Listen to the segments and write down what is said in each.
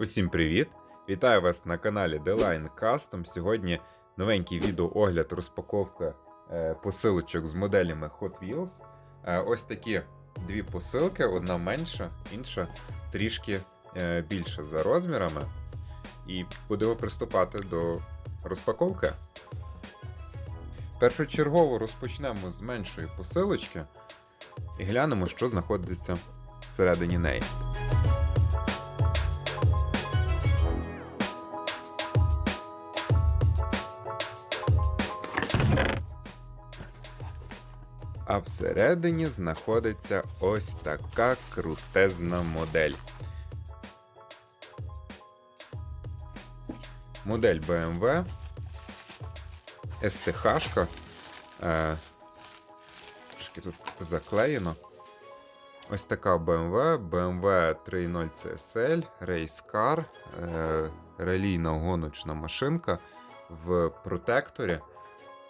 Усім привіт! Вітаю вас на каналі The Custom. Сьогодні новенький відеоогляд розпаковка е, посилочок з моделями Hot Wheels. Е, ось такі дві посилки: одна менша, інша трішки е, більша за розмірами. І будемо приступати до розпаковки. Першочергово розпочнемо з меншої посилочки і глянемо, що знаходиться всередині неї. А всередині знаходиться ось така крутезна модель. Модель BMW STH. Е, Трошки тут заклеєно. Ось така BMW, BMW 3.0 CSL, Race Car, е, релійна гоночна машинка в протекторі.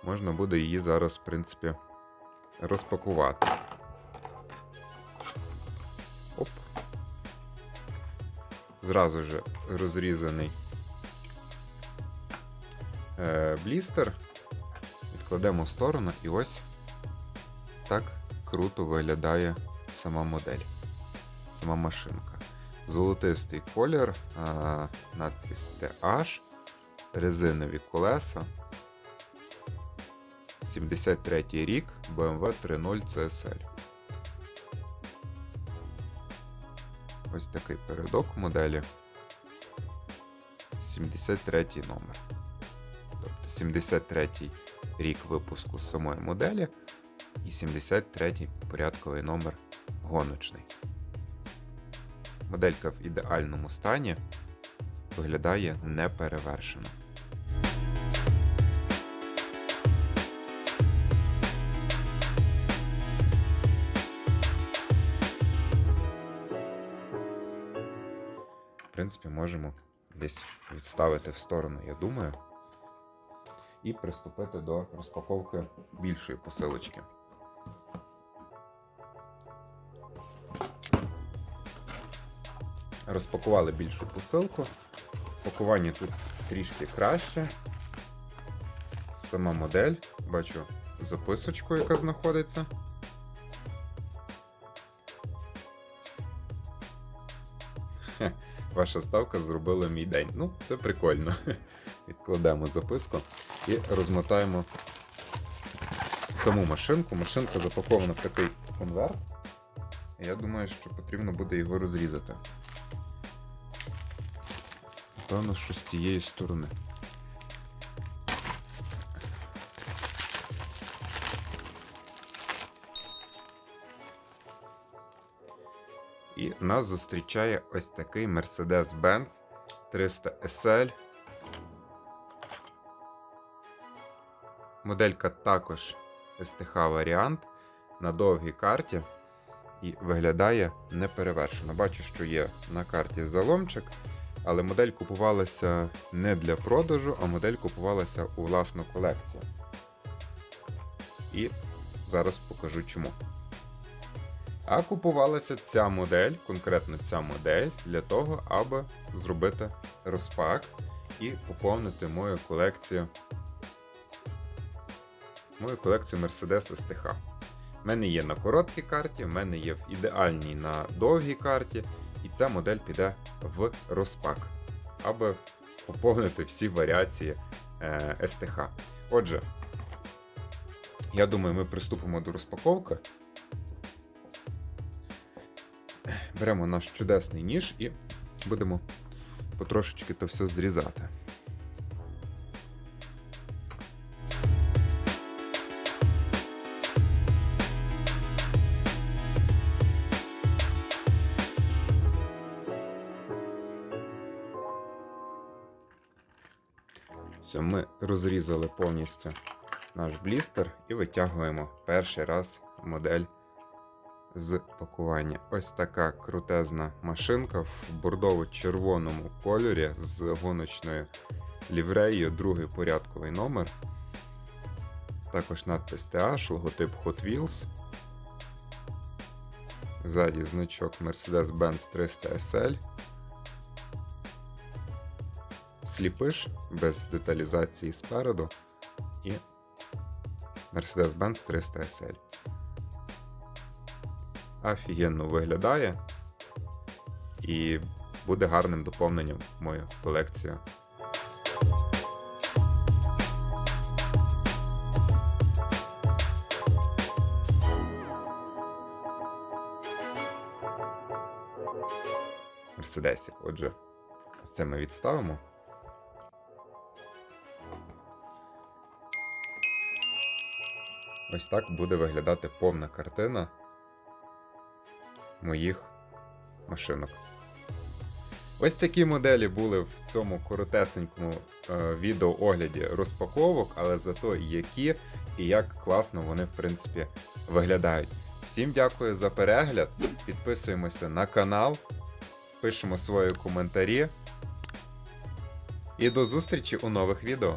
Можна буде її зараз, в принципі, розпакувати. Оп. Зразу же розрізаний е, блістер. Відкладемо в сторону і ось так круто виглядає сама модель, сама машинка. Золотистий колір, а, надпис TH, резинові колеса. 73 рік BMW 3.0 CSL. Ось такий передок моделі. 73 номер. Тобто 73 рік випуску самої моделі і 73 порядковий номер гоночний. Моделька в ідеальному стані виглядає неперевершено. Принципі, можемо десь відставити в сторону, я думаю, і приступити до розпаковки більшої посилочки. Розпакували більшу посилку. Пакування тут трішки краще. Сама модель, бачу записочку, яка знаходиться. Хе, Ваша ставка зробила мій день. Ну, це прикольно. Відкладемо записку і розмотаємо саму машинку. Машинка запакована в такий конверт. Я думаю, що потрібно буде його розрізати. Певно, що з тієї сторони. І нас зустрічає ось такий Mercedes-Benz 300 SL. Моделька також STH варіант на довгій карті і виглядає неперевершено. Бачу, що є на карті заломчик, але модель купувалася не для продажу, а модель купувалася у власну колекцію. І зараз покажу чому. А купувалася ця модель, конкретно ця модель, для того, аби зробити розпак і поповнити мою колекцію. Мою колекцію Mercedes STH. У мене є на короткій карті, в мене є в ідеальній на довгій карті, і ця модель піде в розпак, аби поповнити всі варіації е, STH. Отже, я думаю, ми приступимо до розпаковки. Беремо наш чудесний ніж і будемо потрошечки то все зрізати. Все, ми розрізали повністю наш блістер і витягуємо перший раз модель з пакування. Ось така крутезна машинка в бордово-червоному кольорі з гоночною лівреєю, другий порядковий номер. Також надпис TH, логотип Hot Wheels. Ззаді значок Mercedes-Benz 300 SL. сліпиш без деталізації спереду і Mercedes-Benz 300 SL. Офігенно виглядає і буде гарним доповненням в мою колекцію. Мерседесів. Отже, це ми відставимо. Ось так буде виглядати повна картина моїх машинок. Ось такі моделі були в цьому коротесенькому е, відеоогляді розпаковок, але зато які і як класно вони, в принципі, виглядають. Всім дякую за перегляд. Підписуємося на канал, пишемо свої коментарі. І до зустрічі у нових відео.